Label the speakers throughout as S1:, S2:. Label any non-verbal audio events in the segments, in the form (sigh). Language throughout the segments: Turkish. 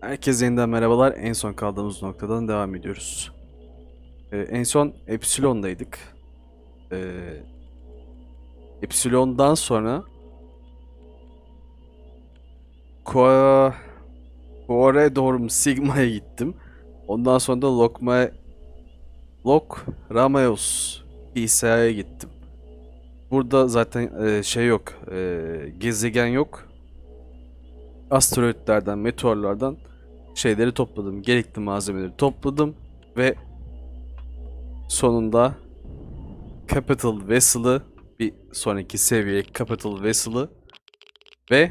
S1: Herkese yeniden merhabalar. En son kaldığımız noktadan devam ediyoruz. Ee, en son Epsilon'daydık. Ee, Epsilon'dan sonra Koa Corredorum Sigma'ya gittim. Ondan sonra da Lokma Lok Ramaeus İsa'ya gittim. Burada zaten e, şey yok. e, gezegen yok. Asteroidlerden, meteorlardan şeyleri topladım. Gerekli malzemeleri topladım ve sonunda Capital Vessel'ı bir sonraki seviye Capital Vessel'ı ve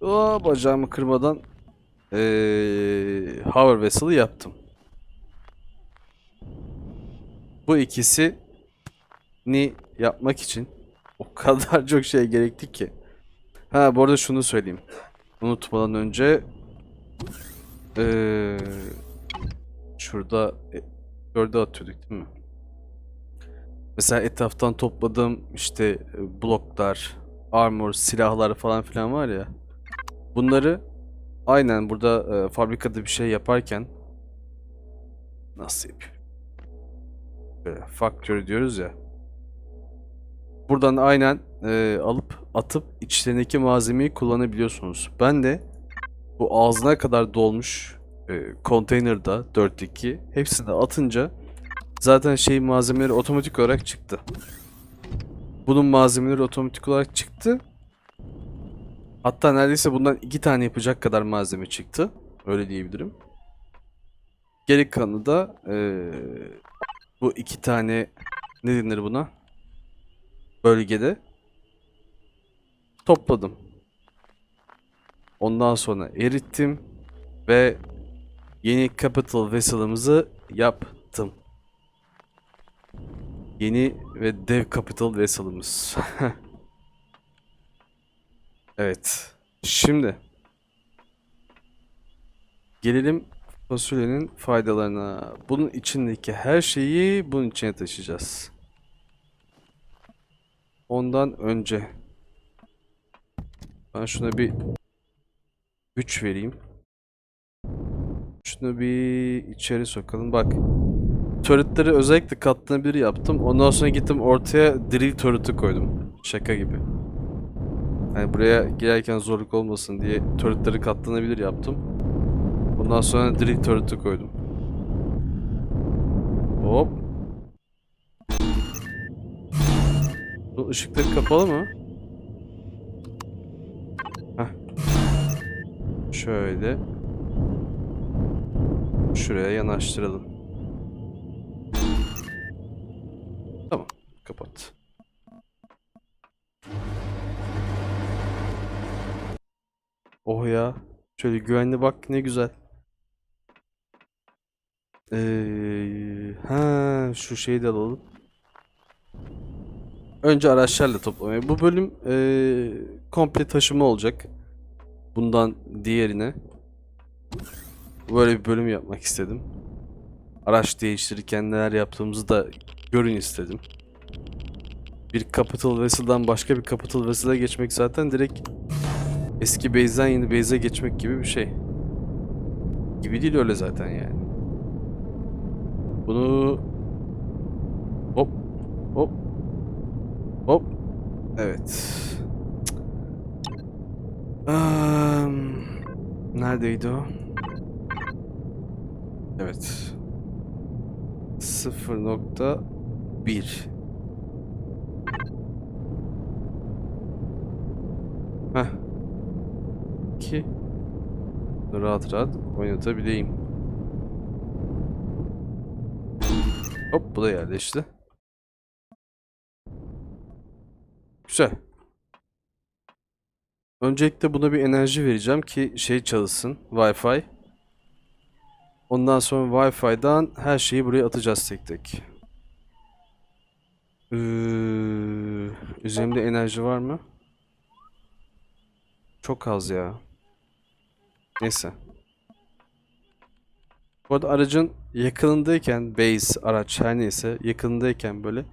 S1: o bacağımı kırmadan eee Hover Vessel'ı yaptım. Bu ikisi ni yapmak için o kadar (laughs) çok şey gerekti ki. Ha bu arada şunu söyleyeyim. Unutmadan önce eee şurada e, dörde atıyorduk değil mi? Mesela etraftan topladığım işte e, bloklar, armor, silahlar falan filan var ya. Bunları aynen burada e, fabrikada bir şey yaparken nasıl yapıyor? Böyle factory diyoruz ya. Buradan aynen e, alıp atıp içlerindeki malzemeyi kullanabiliyorsunuz. Ben de bu ağzına kadar dolmuş e, konteynerda 4'teki hepsini atınca zaten şey malzemeleri otomatik olarak çıktı. Bunun malzemeleri otomatik olarak çıktı. Hatta neredeyse bundan iki tane yapacak kadar malzeme çıktı. Öyle diyebilirim. Geri kalanı da e, bu iki tane ne denir buna? Bölgede topladım. Ondan sonra erittim ve yeni capital vessel'ımızı yaptım. Yeni ve dev capital vessel'ımız. (laughs) evet. Şimdi gelelim fasulyenin faydalarına. Bunun içindeki her şeyi bunun içine taşıyacağız. Ondan önce ben şuna bir güç vereyim. Şunu bir içeri sokalım. Bak. Turretleri özellikle katlanabilir yaptım. Ondan sonra gittim ortaya drill turret'ı koydum. Şaka gibi. Yani buraya girerken zorluk olmasın diye turretleri katlanabilir yaptım. Ondan sonra drill turret'ı koydum. Hop. Bu ışıkları kapalı mı? Şöyle. Şuraya yanaştıralım. Tamam. Kapat. Oh ya. Şöyle güvenli bak ne güzel. Ee, ha şu şeyi de alalım. Önce araçlarla toplamayı. Bu bölüm ee, komple taşıma olacak. Bundan diğerine. Böyle bir bölüm yapmak istedim. Araç değiştirirken neler yaptığımızı da görün istedim. Bir Capital Vessel'dan başka bir Capital Vessel'a geçmek zaten direkt eski base'den yeni base'e geçmek gibi bir şey. Gibi değil öyle zaten yani. Bunu hop hop hop evet. Am, neredeydi o? Evet. 0.1 Heh. Ki rahat rahat oynatabileyim. Hop bu da yerleşti. Güzel. Öncelikle buna bir enerji vereceğim ki şey çalışsın. Wi-Fi. Ondan sonra Wi-Fi'dan her şeyi buraya atacağız tek tek. Ee, üzerimde enerji var mı? Çok az ya. Neyse. Bu arada aracın yakınındayken base araç her neyse yakınındayken böyle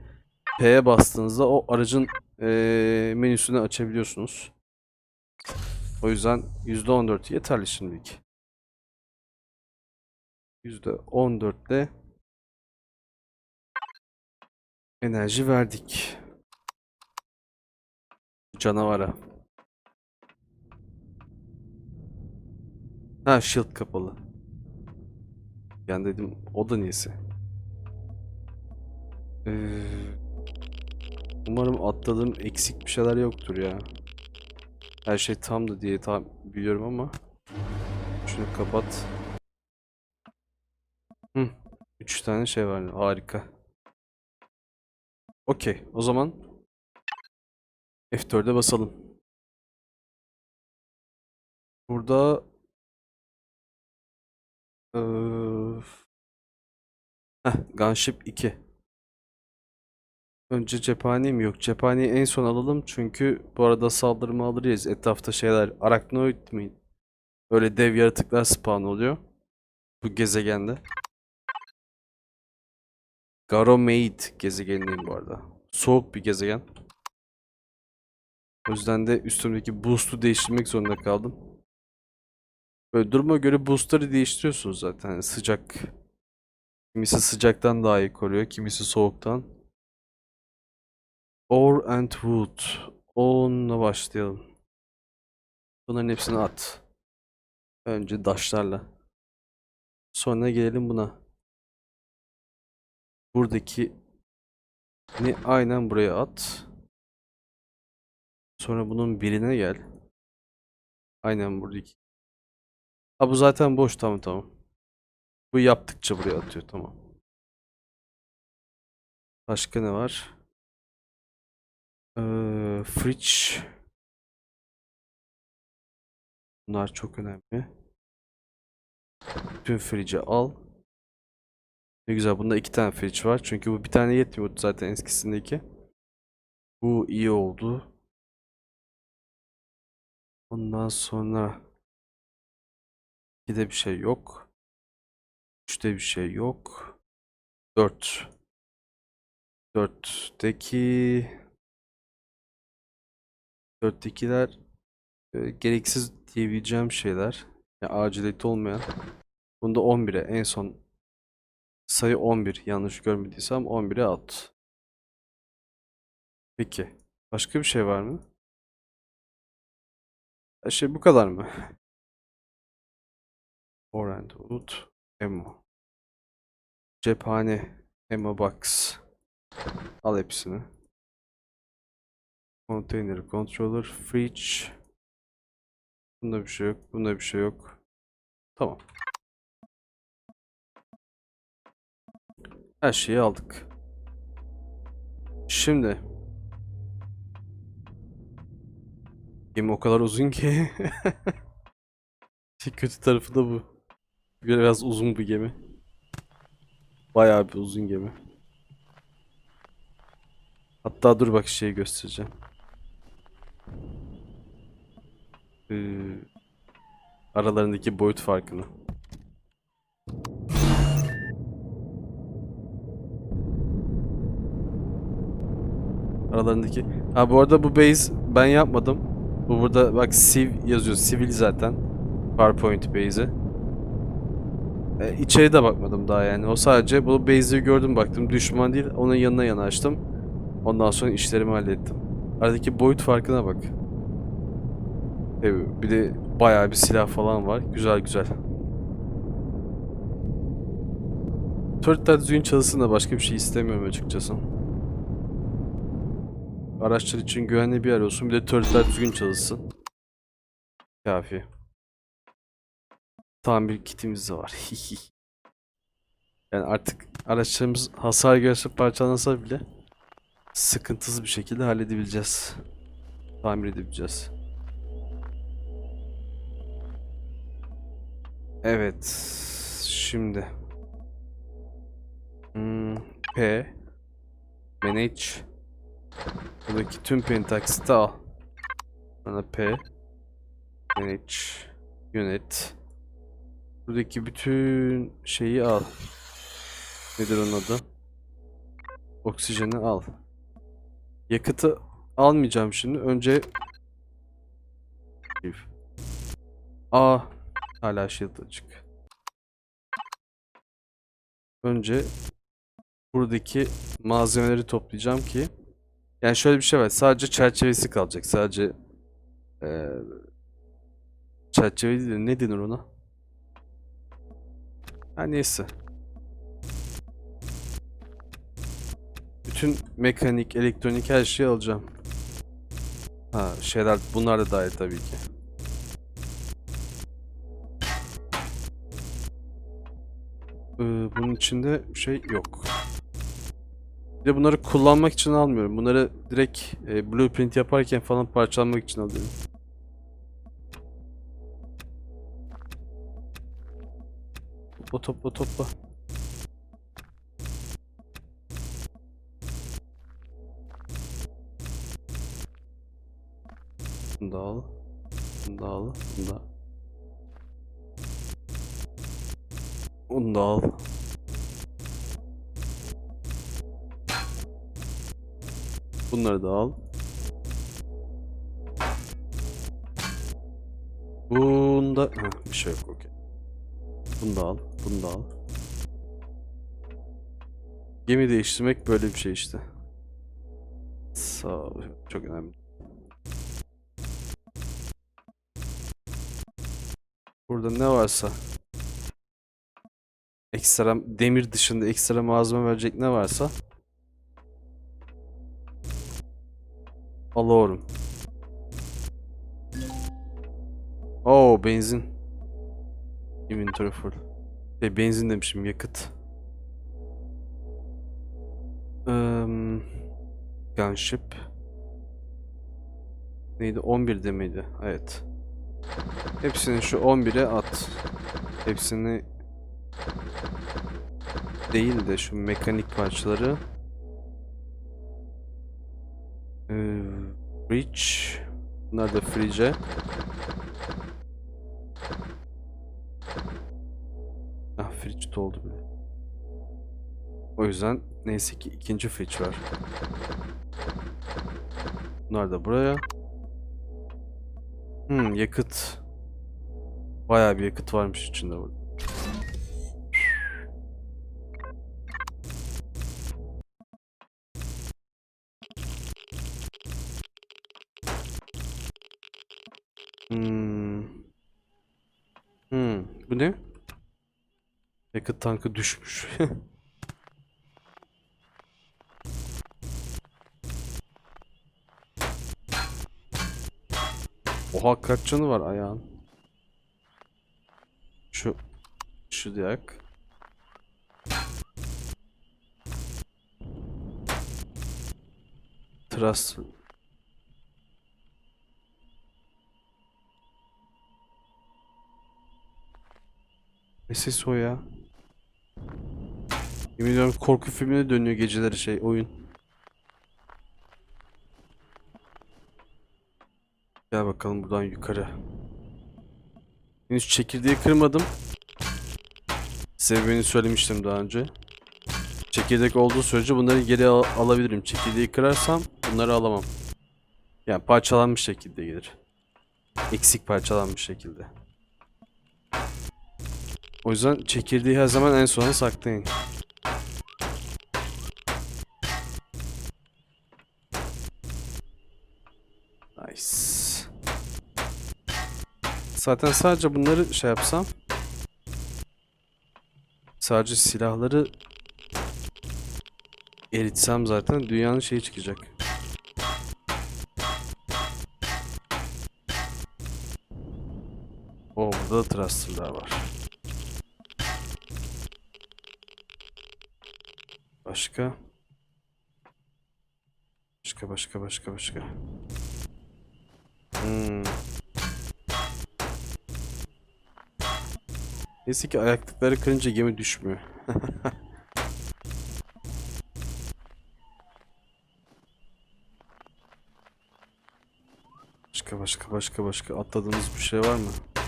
S1: P'ye bastığınızda o aracın eee menüsünü açabiliyorsunuz. O yüzden %14 yeterli şimdilik. %14 ile enerji verdik. Canavara. Ha shield kapalı. Yani dedim o da neyse. Ee, umarım atladığım eksik bir şeyler yoktur ya. Her şey tamdı diye tam biliyorum ama şunu kapat. Hı, üç tane şey var. Harika. Okey. O zaman F4'e basalım. Burada eee Heh, Gunship 2. Önce cephaneyi mi? Yok. Cephaneyi en son alalım. Çünkü bu arada saldırı maldırıyız. Etrafta şeyler. Arachnoid mi? Öyle dev yaratıklar spawn oluyor. Bu gezegende. Ganymede gezegenindeyim bu arada. Soğuk bir gezegen. O yüzden de üstümdeki boost'u değiştirmek zorunda kaldım. Böyle duruma göre boost'ları değiştiriyorsunuz zaten. Yani sıcak. Kimisi sıcaktan daha iyi koruyor. Kimisi soğuktan. Ore and wood. Onunla başlayalım. Bunların hepsini at. Önce daşlarla. Sonra gelelim buna. Buradaki ni aynen buraya at. Sonra bunun birine gel. Aynen buradaki. Ha bu zaten boş tamam tamam. Bu yaptıkça buraya atıyor tamam. Başka ne var? Fridge. Bunlar çok önemli. Bütün fridge'i al. Ne güzel bunda iki tane fridge var. Çünkü bu bir tane yetmiyordu zaten eskisindeki. Bu iyi oldu. Ondan sonra de bir şey yok. Üçte bir şey yok. Dört. Dörtteki Dörttekiler e, gereksiz diyebileceğim şeyler. Yani aciliyeti olmayan. Bunda 11'e en son sayı 11 yanlış görmediysem 11'e at. Peki. Başka bir şey var mı? Her şey bu kadar mı? (laughs) Orient Wood Ammo Cephane Ammo Box Al hepsini. Container Controller Fridge Bunda bir şey yok. Bunda bir şey yok. Tamam. Her şeyi aldık. Şimdi Gemi o kadar uzun ki (laughs) Kötü tarafı da bu. Biraz uzun bir gemi. Bayağı bir uzun gemi. Hatta dur bak şeyi göstereceğim. Ee, aralarındaki boyut farkını. Aralarındaki. Ha bu arada bu base ben yapmadım. Bu burada bak Civ yazıyor. Sivil zaten. PowerPoint base'i. E, içeri de bakmadım daha yani. O sadece bu base'i gördüm baktım. Düşman değil. Onun yanına yanaştım. Ondan sonra işlerimi hallettim. Aradaki boyut farkına bak. E, bir de bayağı bir silah falan var. Güzel güzel. Turretler düzgün çalışsın da başka bir şey istemiyorum açıkçası. Araçlar için güvenli bir yer olsun. Bir de turretler düzgün çalışsın. Kafi. Tamir kitimiz de var. (laughs) yani artık araçlarımız hasar görse parçalansa bile sıkıntısız bir şekilde halledebileceğiz. Tamir edebileceğiz. Evet. Şimdi. Hmm, P. Manage. Buradaki tüm pentaksiti al. Sonra P. Manage. Yönet. Buradaki bütün şeyi al. Nedir onun adı? Oksijeni al. Yakıtı almayacağım şimdi. Önce Aa, hala shield açık. Önce buradaki malzemeleri toplayacağım ki yani şöyle bir şey var. Sadece çerçevesi kalacak. Sadece eee çerçeve de ne denir ona? Ha neyse. Bütün mekanik, elektronik her şeyi alacağım. Ha şeyler bunlar da dahil tabii ki. Bunun içinde şey yok. Bir de bunları kullanmak için almıyorum. Bunları direkt e, blueprint yaparken falan parçalamak için alıyorum. Topla topla topla. Bunu da al. Bunu da al. Bunu da. Onu da al. Bunları da al. Bunda ha, bir şey yok okey. Bunu da al. Bunu da al. Gemi değiştirmek böyle bir şey işte. Sağ ol. Çok önemli. Burada ne varsa ekstra demir dışında ekstra malzeme verecek ne varsa alıyorum. Oo benzin. Inventory full. Şey, benzin demişim yakıt. Um, gunship. Neydi? 11'de miydi? Evet. Hepsini şu 11'e at. Hepsini değil de şu mekanik parçaları. Ee, Bridge. Bunlar da fridge. Ah fridge doldu bile. O yüzden neyse ki ikinci fridge var. Bunlar da buraya. Hmm, yakıt. Bayağı bir yakıt varmış içinde burada. Yakıt tankı düşmüş. (laughs) Oha kaç canı var ayağın? Şu şu diyak. Trust. Ne ses o ya? Yemin ediyorum korku filmine dönüyor geceleri şey oyun. Gel bakalım buradan yukarı. Henüz çekirdeği kırmadım. Sebebini söylemiştim daha önce. Çekirdek olduğu sürece bunları geri al- alabilirim. Çekirdeği kırarsam bunları alamam. Yani parçalanmış şekilde gelir. Eksik parçalanmış şekilde. O yüzden çekirdeği her zaman en sona saklayın. Nice. Zaten sadece bunları şey yapsam sadece silahları eritsem zaten dünyanın şeyi çıkacak. O burada da thruster'lar var. Başka? Başka başka başka başka. Hmm. Neyse ki ayaklıkları kırınca gemi düşmüyor. (laughs) Başka başka başka başka atladığımız bir şey var mı?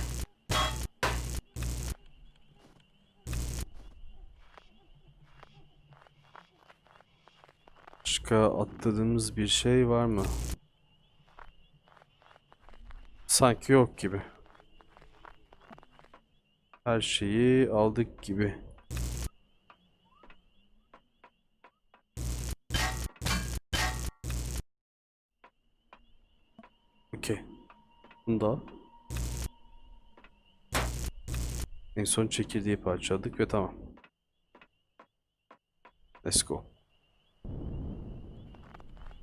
S1: Başka atladığımız bir şey var mı? Sanki yok gibi. her şeyi aldık gibi. Okey. Bunu da al. En son çekirdeği parçaladık ve tamam. Let's go.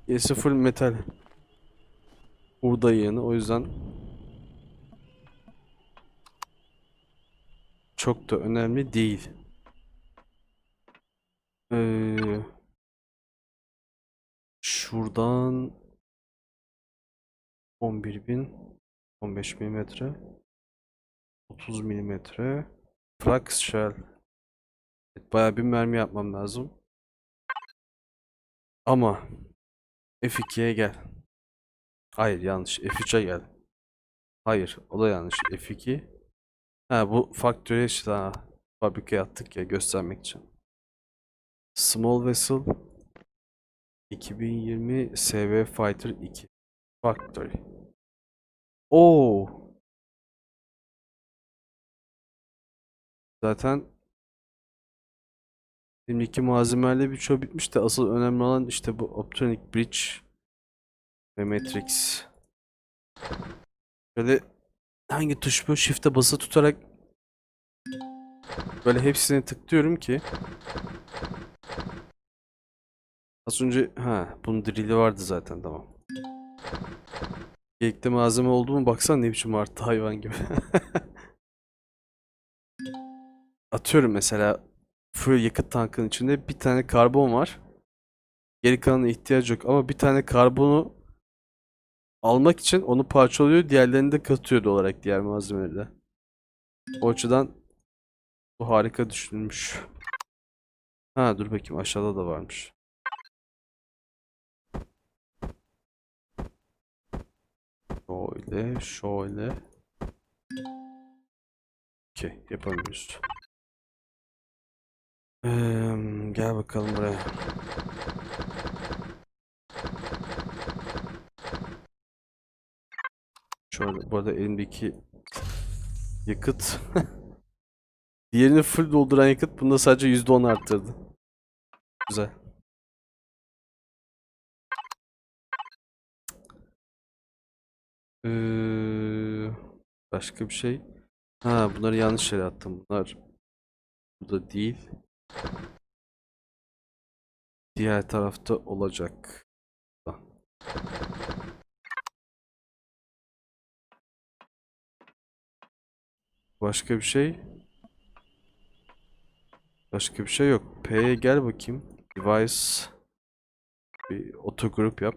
S1: Gerisi full metal. Burada yığını o yüzden çok da önemli değil. Ee, şuradan 11.000 15 milimetre 30 milimetre Flux shell evet, Bayağı bir mermi yapmam lazım Ama F2'ye gel. Hayır yanlış. F3'e gel. Hayır o da yanlış. F2 Ha bu faktörü işte ha, fabrikaya attık ya göstermek için. Small Vessel 2020 SV Fighter 2 Factory. Oo. Zaten Elimdeki malzemelerle birçoğu bitmiş de asıl önemli olan işte bu Optronic Bridge ve Matrix. Böyle hangi tuş bu? Shift'e bası tutarak böyle hepsini tıklıyorum ki Az önce ha bunun drill'i vardı zaten tamam. Gerekli malzeme oldu mu baksana ne biçim arttı hayvan gibi. (laughs) Atıyorum mesela full yakıt tankının içinde bir tane karbon var. Geri kalanına ihtiyaç yok ama bir tane karbonu almak için onu parçalıyor, diğerlerini de katıyordu olarak diğer malzemeleri. O açıdan bu harika düşünülmüş. Ha dur bakayım aşağıda da varmış. Şöyle, şöyle. Okey, yapamıyoruz. Eee, gel bakalım buraya. Şöyle, bu arada elimdeki yakıt (laughs) Diğerini full dolduran yakıt bunda sadece %10 arttırdı. Güzel. Ee, başka bir şey. Ha bunları yanlış yere attım. Bunlar burada değil. Diğer tarafta olacak. Başka bir şey. Başka bir şey yok. P'ye gel bakayım. Device. Bir otogrup yap.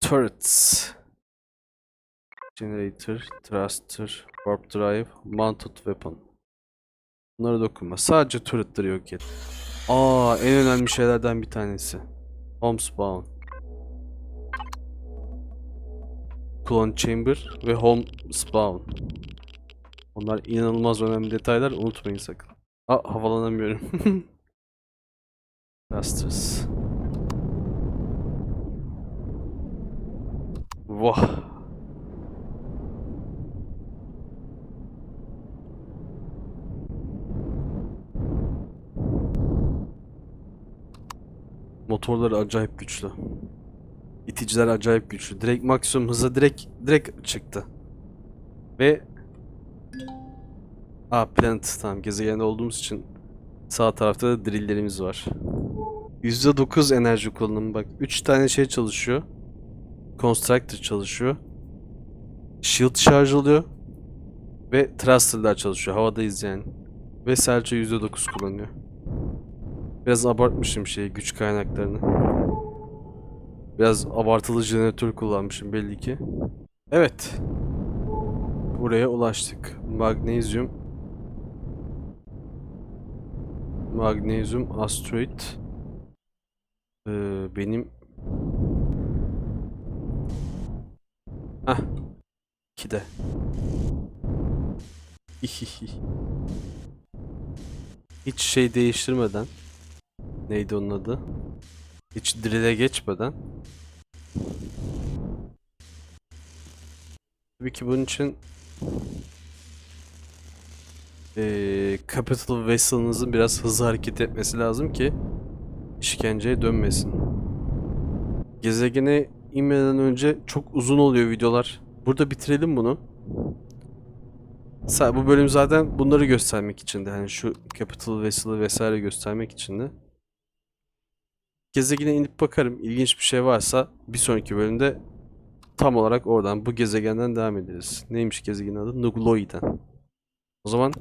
S1: Turrets. Generator, thruster, warp drive, mounted weapon. Bunlara dokunma. Sadece turretları yok et. Aa, en önemli şeylerden bir tanesi. Home spawn. Clone chamber ve home spawn. Onlar inanılmaz önemli detaylar. Unutmayın sakın. Aa, havalanamıyorum. (laughs) Thrusters. Vah. Motorları acayip güçlü. İticiler acayip güçlü. Direkt maksimum hıza direkt direkt çıktı. Ve Aa planet tamam gezegende olduğumuz için sağ tarafta da drilllerimiz var. %9 enerji kullanımı bak 3 tane şey çalışıyor. Constructor çalışıyor. Shield şarj oluyor. Ve thruster'lar çalışıyor. Havadayız yani. Ve sadece %9 kullanıyor. Biraz abartmışım şey güç kaynaklarını. Biraz abartılı jeneratör kullanmışım belli ki. Evet. Buraya ulaştık. Magnezyum. Magnezyum asteroid. Ee, benim Hah. İki de. (laughs) Hiç şey değiştirmeden. Neydi onun adı? Hiç drill'e geçmeden. Tabii ki bunun için eee Capital Vessel'ınızın biraz hızlı hareket etmesi lazım ki işkenceye dönmesin. Gezegene inmeden önce çok uzun oluyor videolar. Burada bitirelim bunu. Bu bölüm zaten bunları göstermek içindi. Hani şu Capital Vessel'ı vesaire göstermek içindi. Gezegene inip bakarım. İlginç bir şey varsa bir sonraki bölümde tam olarak oradan bu gezegenden devam ederiz. Neymiş gezegenin adı? Nugloi'den. O zaman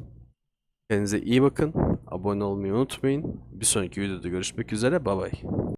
S1: kendinize iyi bakın. Abone olmayı unutmayın. Bir sonraki videoda görüşmek üzere. Bay bay.